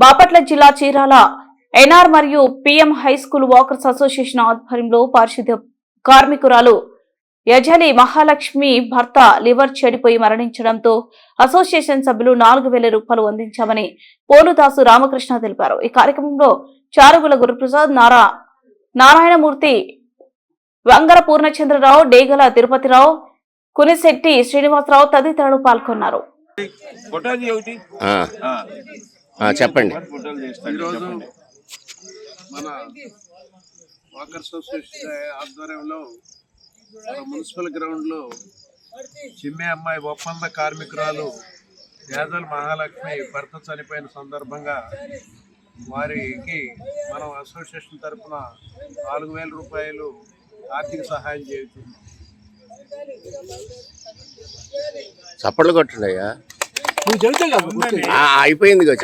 బాపట్ల జిల్లా చీరాల ఎన్ఆర్ మరియు PM high school walkers association ఆధ్వర్యంలో పారిశుద్ధ్య కార్మికురాలు యజలి మహాలక్ష్మి భర్త లివర్ చెడిపోయి మరణించడంతో అసోసియేషన్ సభ్యులు నాలుగు వేల రూపాయలు అందించామని పోలుదాసు రామకృష్ణ తెలిపారు. ఈ కార్యక్రమంలో చారుగుల గురుప్రసాద్ నారా నారాయణమూర్తి వంగర పూర్ణచంద్రరావు డేగల తిరుపతిరావు కునిశెట్టి శ్రీనివాసరావు తదితరులు పాల్గొన్నారు. చెప్పండి. మన వాకర్స్ అసోసియేషన్ ఆధ్వర్యంలో మన మున్సిపల్ గ్రౌండ్లో చిమ్మే అమ్మాయి ఒప్పంద కార్మికురాలు యాదల్ మహాలక్ష్మి భర్త చనిపోయిన సందర్భంగా వారికి మనం అసోసియేషన్ తరఫున నాలుగు వేల రూపాయలు ఆర్థిక సహాయం చేస్తున్నాం చప్పట్లు కొట్టండి అయ్యా. నువ్వు చెబుతావు కదా ఆ, అయిపోయింది కదా